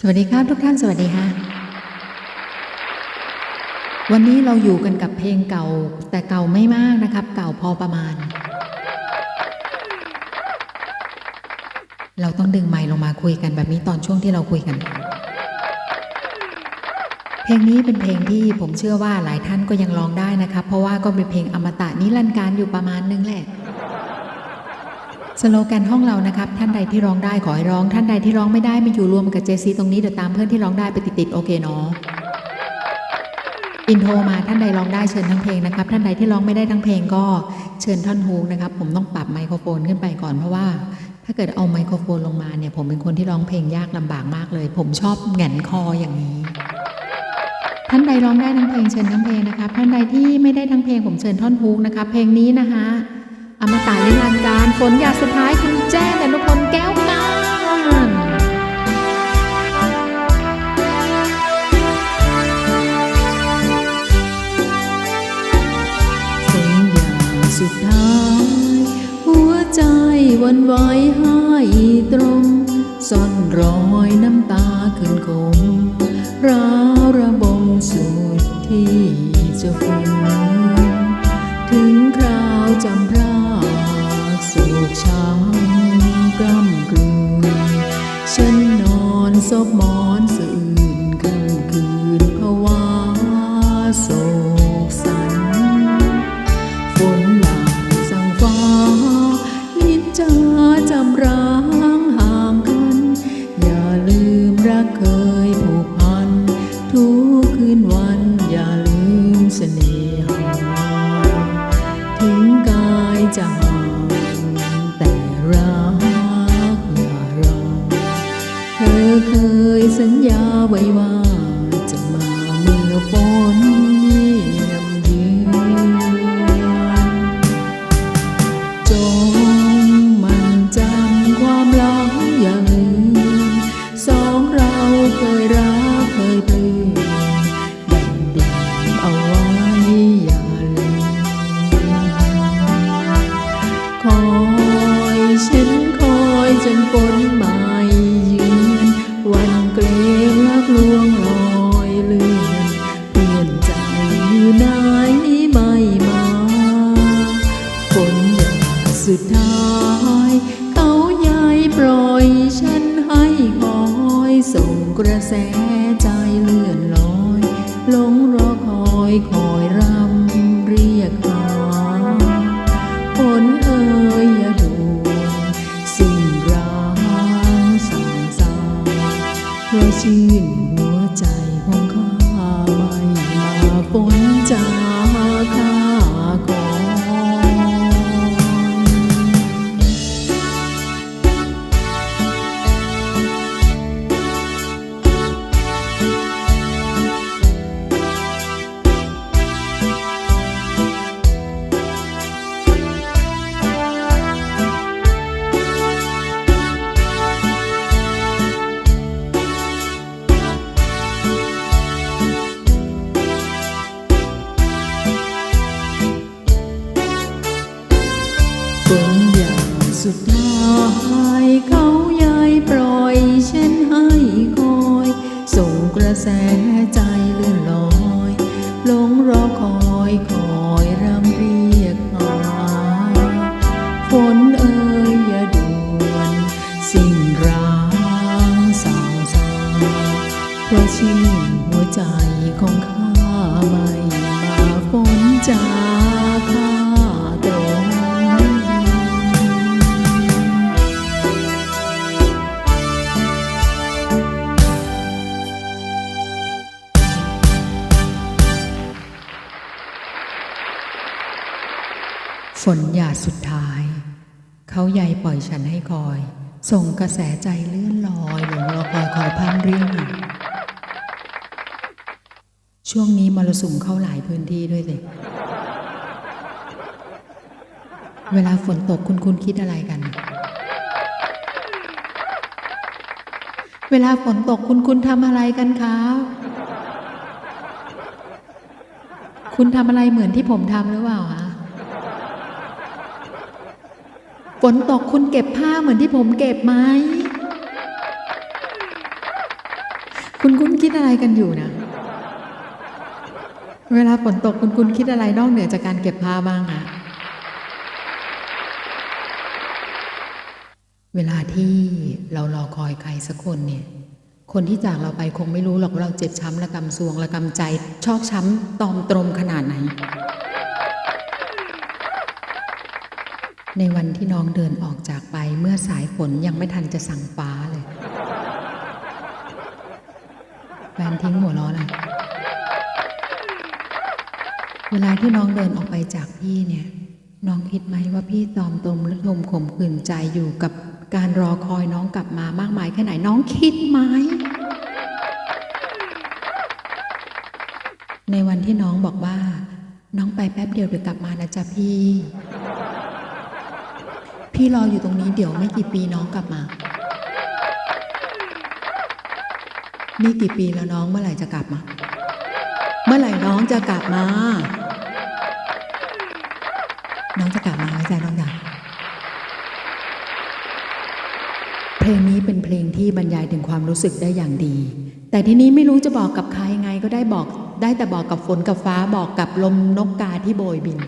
สวัสดีครับทุกท่านสวัสดีค่ะวันนี้เราอยู่กันกับเพลงเก่า แต่เก่าไม่มากนะครับ เก่าพอประมาณ เราต้องดึงไมค์ลงมาคุยกันแบบนี้ตอนช่วงที่เราคุยกัน เพลงนี้เป็นเพลงที่ผมเชื่อว่าหลายท่านก็ยังร้องได้นะครับ เพราะว่าก็เป็นเพลงอมตะนิรันดร์การอยู่ประมาณนึงแหละ สโลแกนห้องเรานะครับท่านใดที่ร้องได้ขอให้ร้อง ท่านใดที่ร้องไม่ได้มาอยู่รวมกับเจซีตรงนี้เดี๋ยวตามเพื่อนที่ร้องได้ไปติดๆโอเคเนาะอินโทรมาท่านใดร้องได้เชิญทั้งเพลงนะครับท่านใดที่ร้องไม่ได้ทั้งเพลงก็เชิญท่อนฮุกนะครับ ผมต้องปรับไมโครโฟนขึ้นไปก่อนเพราะว่า ถ้าเกิดเอาไมโครโฟนลงมาเนี่ย ผมเป็นคนที่ร้องเพลงยากลำบากมากเลย ผมชอบแหงนคออย่างนี้ ท่านใดร้องได้ทั้งเพลงเชิญทั้งเพลงนะครับท่านใดที่ไม่ได้ทั้งเพลงผมเชิญท่อนฮุกนะครับเพลงนี้นะคะ มตะลิลันการฝนหยาดสุดท้ายคุณแจ้งอนุพลแก้วการฝนหยาดสุดท้าย หัวใจวันไหวให้ตรงซ่อนรอยน้ำตาขึ้นคมราระบมสุดที่จะฝืนถึงคราวจำพรา กโศกช้ำกล้ำกลืนฉันนอนซบมอง ยสัญญาไว้ว่าจะมาเมื่อฝน สุดท้าย เขายายปล่อยฉันให้คอยส่งกระแสใจเลื่อนลอยหลงรอคอยคอยร แสใจเลื่อนลอยหลงรอคอยคอยรำเรียกหาฝนเอ่ยอย่าด่วนสิ่งร้างสางสาเพราะชื่นหัวใจของข้าไม่มาฝนจาข้า ฝนหยาดสุดท้าย เขาใยปล่อยฉันให้คอย ส่งกระแสใจเลื่อนลอยหลงรอคอยคอยพันเรียงช่วงนี้มรสุมเข้าหลายพื้นที่ด้วยสิเวลาฝนตกคุณคุณคิดอะไรกัน เวลาฝนตกคุณคุณทำอะไรกันคะคุณทำอะไรเหมือนที่ผมทำหรือเปล่าคะ ฝนตกคุณเก็บผ้าเหมือนที่ผมเก็บไหม คุณคุณคิดอะไรกันอยู่นะ เวลาฝนตกคุณคุณคิดอะไรนอกเหนือจากการเก็บผ้าบ้างอะเวลาที่เรารอคอยใครสักคนเนี่ย คนที่จากเราไปคงไม่รู้หรอกว่าเราเจ็บช้ำระกำซวงระกำใจ ชอกช้ำตอมตรมขนาดไหน ในวันที่น้องเดินออกจากไปเมื่อสายฝนยังไม่ทันจะสั่งฟ้าเลยแฟนทิ้งหัวล้อเลยเวลาที่น้องเดินออกไปจากพี่เนี่ย น้องคิดไหมว่าพี่ตอมตมและทมข่มขืนใจอยู่กับการรอคอยน้องกลับมามากมายแค่ไหนน้องคิดไหมในวันที่น้องบอกว่า น้องไปแป๊บเดียวเดี๋ยวกลับมานะจ๊ะพี่ พี่รออยู่ตรงนี้เดี๋ยวไม่กี่ปีน้องกลับมา นี่กี่ปีแล้วน้องเมื่อไหร่จะกลับมา เมื่อไหร่น้องจะกลับมา น้องจะกลับมาไว้ใจน้องอยากเพลงนี้เป็นเพลงที่บรรยายถึงความรู้สึกได้อย่างดี แต่ทีนี้ไม่รู้จะบอกกับใครไงก็ได้บอก ได้แต่บอกกับฝนกับฟ้าบอกกับลมนกกาที่โบยบิน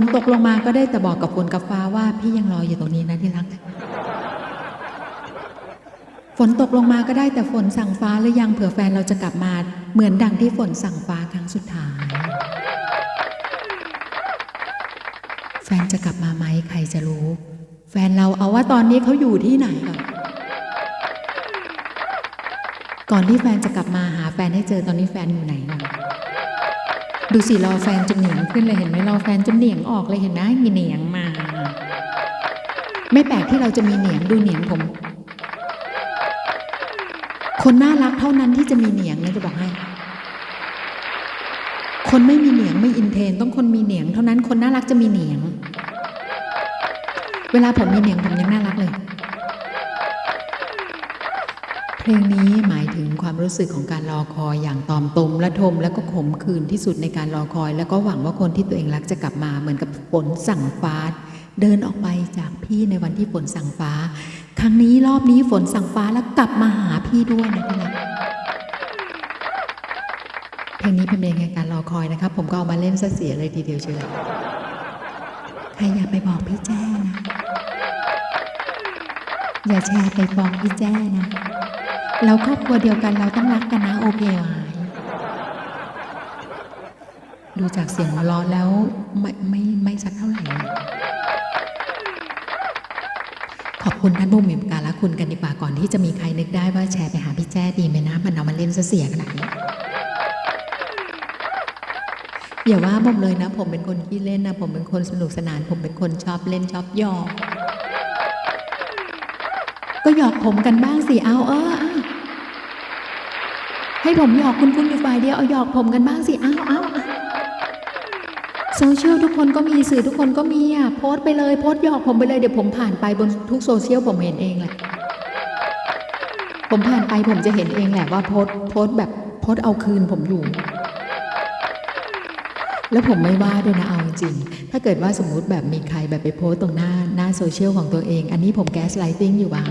นตกลงมาก็ได้แต่บอกกับฝนกับฟ้าว่าพี่ยังรออยู่ตรงนี้นะที่รัก ฝนตกลงมาก็ได้แต่ฝนสั่งฟ้าหรือยังเผื่อแฟนเราจะกลับมา เหมือนดังที่ฝนสั่งฟ้าครั้งสุดท้าย แฟนจะกลับมาไหมใครจะรู้ แฟนเราเอาว่าตอนนี้เขาอยู่ที่ไหนก่อนก่อนที่แฟนจะกลับมาหาแฟนให้เจอตอนนี้แฟนอยู่ไหนก่อน ดูสิรอแฟนจนเหนียงขึ้นเลยเห็นไหมรอแฟนจนเหนียงออกเลยเห็นนะมีเหนียงมา ไม่แปลกที่เราจะมีเหนียงดูเหนียงผม คนน่ารักเท่านั้นที่จะมีเหนียงนะจะบอกให้คนไม่มีเหนียงไม่อินเทนต้องคนมีเหนียง เท่านั้นคนน่ารักจะมีเหนียง เวลาผมมีเหนียงผมยังน่า เพลงนี้หมายถึงความรู้สึกของการรอคอยอย่างตอมตมและทม และก็ขมขื่นที่สุดในการรอคอย แล้วก็หวังว่าคนที่ตัวเองรักจะกลับมาเหมือนกับฝนสั่งฟ้า เดินออกไปจากพี่ในวันที่ฝนสั่งฟ้า ครั้งนี้รอบนี้ฝนสั่งฟ้าแล้วกลับมาหาพี่ด้วยนะพี่รักเพลงนี้เป็นเพลงแห่งการรอคอยนะครับ ผมก็เอามาเล่นซะเสียเลยทีเดียวเชียวใครอย่าไปบอกพี่แจ้นะอย่าแชร์ไปฟ้องพี่แจ้นะ เราครอบครัวเดียวกันเราต้องรักกันนะโอเคไหมดูจากเสียงหัวเราะแล้วไม่ไม่ไม่สักเท่าไหร่ ขอบคุณท่านผู้มีอุปการละคุณกันดีกว่าก่อนที่จะมีใครนึกได้ว่าแชร์ไปหาพี่แจ้ดีไหมนะมันเอามาเล่นซะเสียขนาดนี้อย่าว่าผมเลยนะ ผมเป็นคนขี้เล่นนะ ผมเป็นคนสนุกสนาน ผมเป็นคนชอบเล่นชอบหยอกก็หยอกผมกันบ้างสิเอาเอออา ให้ผมหยอกคุณคุณอยู่ฝ่ายเดียวเอาหยอกผมกันบ้างสิเอาเอาเอาโซเชียลทุกคนก็มีสื่อทุกคนก็มีอะโพสต์ไปเลยโพสต์หยอกผมไปเลยเดี๋ยวผมผ่านไปบนทุกโซเชียลผมเห็นเองแหละผมผ่านไปผมจะเห็นเองแหละว่าโพสโพสแบบโพสเอาคืนผมอยู่ แล้วผมไม่ว่าด้วยนะเอาจริง ถ้าเกิดว่าสมมุติแบบมีใครแบบไปโพสตตรงหน้าหน้าโซเชียลของตัวเอง อันนี้ผมแก๊สไลติงอยู่บ้าง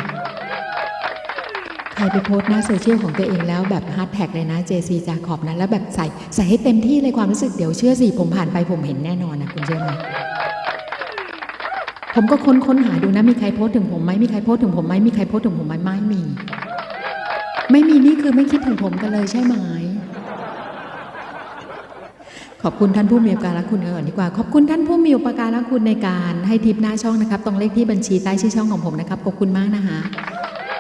ใครไปโพสต์หน้าโซเชียลของตัวเองแล้วแบบฮาร์ดแท็กเลยนะ JC จาขอบนั้น แล้วแบบใส่ใส่ให้เต็มที่เลยความรู้สึกเดี๋ยวเชื่อสิ ผมผ่านไปผมเห็นแน่นอนนะคุณเชื่อไหมผมก็ค้นค้นหาดูนะ มีใครโพสถึงผมไหมมีใครโพสถึงผมไหมมีใครโพสถึงผมไหมไม่มี ไม่มีนี่คือไม่คิดถึงผมกันเลยใช่ไหมขอบคุณท่านผู้มีอุปการะคุณก่อนดีกว่า ขอบคุณท่านผู้มีอุปการะคุณในการให้ทิปหน้าช่องนะครับ ตรงเลขที่บัญชีใต้ชื่อช่องของผมนะครับ ขอบคุณมากนะคะ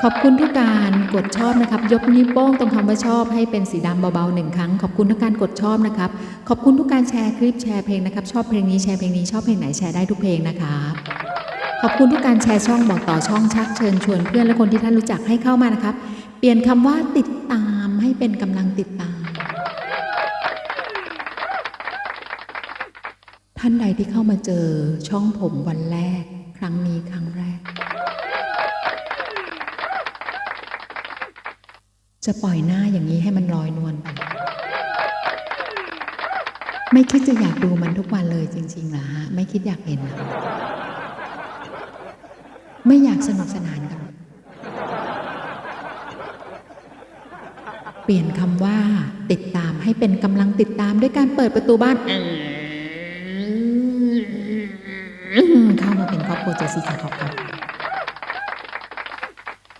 ขอบคุณทุกการกดชอบนะครับ ยกนิ้วโป้งตรงคำว่าชอบให้เป็นสีดำเบาๆหนึ่งครั้ง ขอบคุณทุกการกดชอบนะครับ ขอบคุณทุกการแชร์คลิปแชร์เพลงนะครับ ชอบเพลงนี้แชร์เพลงนี้ชอบเพลงไหนแชร์ได้ทุกเพลงนะครับขอบคุณทุกการแชร์ช่องบอกต่อช่องชักเชิญชวนเพื่อนและคนที่ท่านรู้จักให้เข้ามานะครับ เปลี่ยนคำว่าติดตามให้เป็นกำลังติดตาม ท่านใดที่เข้ามาเจอช่องผมวันแรก ครั้งนี้ครั้งแรก จะปล่อยหน้าอย่างนี้ให้มันลอยนวลไป ไม่คิดจะอยากดูมันทุกวันเลยจริงๆเหรอฮะ ไม่คิดอยากเห็นหรอไม่อยากสนุกสนานกันเปลี่ยนคำว่า ติดตามให้เป็นกำลังติดตามด้วยการเปิดประตูบ้าน เข้ามาเป็นครอบครัวเจสีจาขอบครับ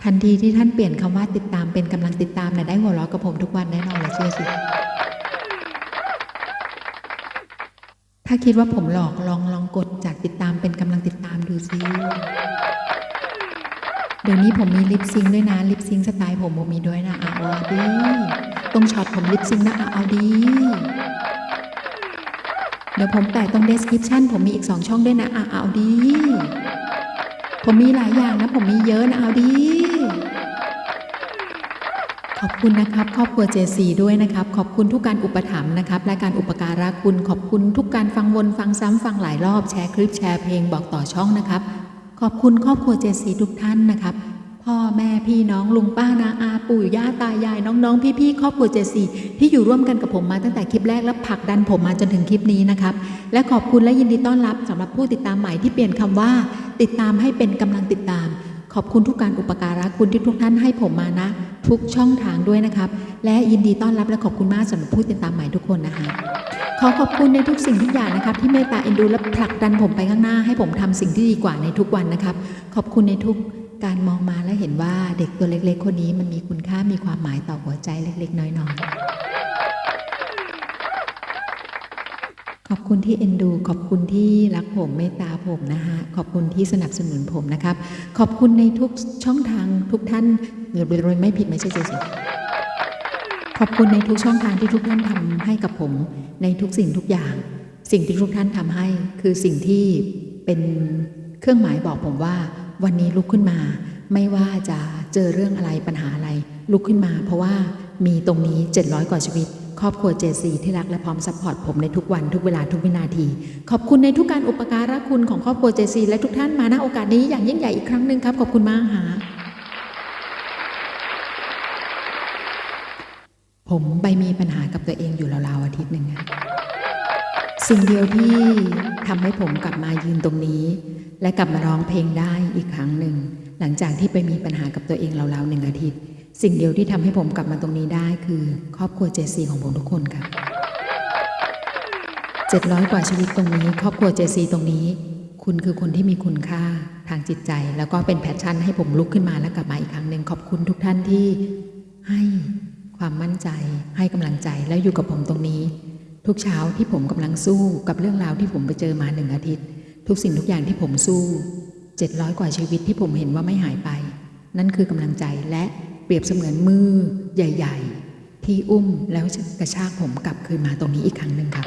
ทันทีที่ท่านเปลี่ยนคำว่าติดตามเป็นกำลังติดตามนะได้หัวเราะกับผมทุกวันแน่นอนเลยเชื่อสิ ถ้าคิดว่าผมหลอกลองลองกดจากติดตามเป็นกำลังติดตามดูสิเดี๋ยวนี้ผมมีลิปซิงค์ด้วยนะลิปซิงค์สไตล์ผมผมมีด้วยนะอะเอาดีตรงช็อตผมลิปซิงค์นะอะเอาดีเดี๋ยวผมแปะตรง description ผมมีอีกสองช่องด้วยนะอะเอาดีผมมีหลายอย่างนะ ผมมีเยอะนะเอาดี ขอบคุณนะครับครอบครัว JC ด้วยนะครับขอบคุณทุกการอุปถัมภ์นะครับและการอุปการะคุณขอบคุณทุกการฟังวนฟังซ้ำฟังหลายรอบแชร์คลิปแชร์เพลงบอกต่อช่องนะครับ ขอบคุณครอบครัว JC ทุกท่านนะครับพ่อแม่พี่น้องลุงป้านาอาปู่ย่าตายายน้องๆ พี่ๆครอบครัว JC ที่อยู่ร่วมกันกับผมมาตั้งแต่คลิปแรกและผลักดันผมมาจนถึงคลิปนี้นะครับและขอบคุณและยินดีต้อนรับสำหรับผู้ติดตามใหม่ที่เปลี่ยนคำว่า ติดตามให้เป็นกำลังติดตาม ขอบคุณทุกการอุปการะคุณที่ทุกท่านให้ผมมานะ ทุกช่องทางด้วยนะครับ และยินดีต้อนรับและขอบคุณมากสำหรับผู้ติดตามใหม่ทุกคนนะคะ ขอขอบคุณในทุกสิ่งทุกอย่างนะครับ ที่เมตตาเอ็นดูและผลักดันผมไปข้างหน้า ให้ผมทำสิ่งที่ดีกว่าในทุกวันนะครับ ขอบคุณในทุกการมองมาและเห็นว่าเด็กตัวเล็ก ๆ คนนี้มันมีคุณค่ามีความหมายต่อหัวใจเล็ก ๆ น้อยๆ ขอบคุณที่เอ็นดู ขอบคุณที่รักผมเมตตาผมนะคะขอบคุณที่สนับสนุนผมนะครับ ขอบคุณในทุกช่องทางทุกท่าน เดี๋ยไม่ผิดไม่ใช่เจสิขอบคุณในทุกช่องทางที่ทุกท่านทำให้กับผม ในทุกสิ่งทุกอย่าง สิ่งที่ทุกท่านทำให้คือสิ่งที่เป็นเครื่องหมายบอกผมว่า วันนี้ลุกขึ้นมา ไม่ว่าจะเจอเรื่องอะไรปัญหาอะไร ลุกขึ้นมา เพราะว่ามีตรงนี้ 700 กว่าชีวิต ครอบครัวเจซีที่รักและพร้อมซัพพอร์ตผมในทุกวันทุกเวลาทุกวินาที ขอบคุณในทุกการอุปการะคุณของครอบครัวเจซีและทุกท่านมาณโอกาสนี้อย่างยิ่งใหญ่อีกครั้งหนึ่งครับขอบคุณมากค่ะ ผมไปมีปัญหากับตัวเองอยู่ราวๆอาทิตย์หนึ่งอะสิ่งเดียวที่ทำให้ผมกลับมายืนตรงนี้ และกลับมาร้องเพลงได้อีกครั้งหนึ่ง หลังจากที่ไปมีปัญหากับตัวเองราวๆหนึ่งอาทิตย์ สิ่งเดียวที่ทำให้ผมกลับมาตรงนี้ได้คือ ครอบครัวเจซีของผมทุกคนครับ700กว่าชีวิตตรงนี้ ครอบครัวเจซีตรงนี้ คุณคือคนที่มีคุณค่าทางจิตใจ แล้วก็เป็นแพชชั่นให้ผมลุกขึ้นมาและกลับมาอีกครั้งหนึ่งขอบคุณทุกท่านที่ให้ ความมั่นใจ ให้กำลังใจและอยู่กับผมตรงนี้ ทุกเช้าที่ผมกำลังสู้กับเรื่องราวที่ผมไปเจอมาหนึ่งอาทิตย์ ทุกสิ่งทุกอย่างที่ผมสู้ 700 กว่าชีวิตที่ผมเห็นว่าไม่หายไป นั่นคือกำลังใจและเปรียบเสมือนมือใหญ่ ๆ ที่อุ้มแล้วกระชากผมกลับคืนมาตรงนี้อีกครั้งหนึ่งครับ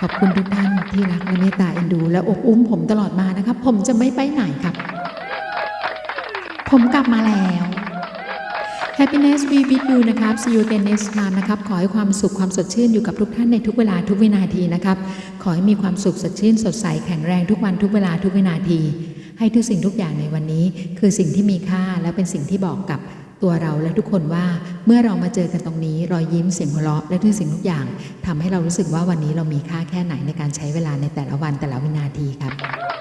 ขอบคุณทุกท่านที่รักและเมตตาเอ็นดู และอบอุ้มผมตลอดมานะครับ ผมจะไม่ไปไหนครับ ผมกลับมาแล้ว Happiness be with you นะครับ see you again next time นะครับ ขอให้ความสุขความสดชื่นอยู่กับทุกท่านในทุกเวลาทุกวินาทีนะครับ ขอให้มีความสุขสดชื่นสดใสแข็งแรงทุกวันทุกเวลาทุกวินาที ให้ทุกสิ่งทุกอย่างในวันนี้ คือสิ่งที่มีค่าและเป็นสิ่งที่บอกกับตัวเราและทุกคนว่าเมื่อเรามาเจอกันตรงนี้ รอยยิ้มเสียงหัวเราะและทุกสิ่งทุกอย่างทำให้เรารู้สึกว่าวันนี้เรามีค่าแค่ไหนในการใช้เวลาในแต่ละวันแต่ละวินาทีครับ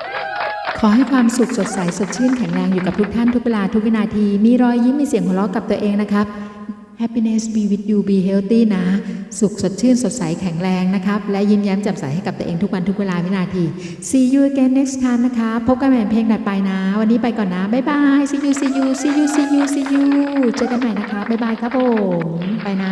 ขอให้ความสุขสดใสสดชื่นแข็งแรงอยู่กับทุกท่านทุกเวลาทุกวินาที มีรอยยิ้มมีเสียงหัวเราะกับตัวเองนะครับ Happiness be with you be healthy นะ สุขสดชื่นสดใสแข็งแรงนะครับ และยิ้มแย้มแจ่มใสให้กับตัวเองทุกวันทุกเวลาวินาที See you again next time นะคะพบกันใหม่เพลงถัดไปนะ วันนี้ไปก่อนนะ บ๊ายบาย See you see you see you see you see you เจอกันใหม่นะคะ บ๊ายบายครับผม ไปนะ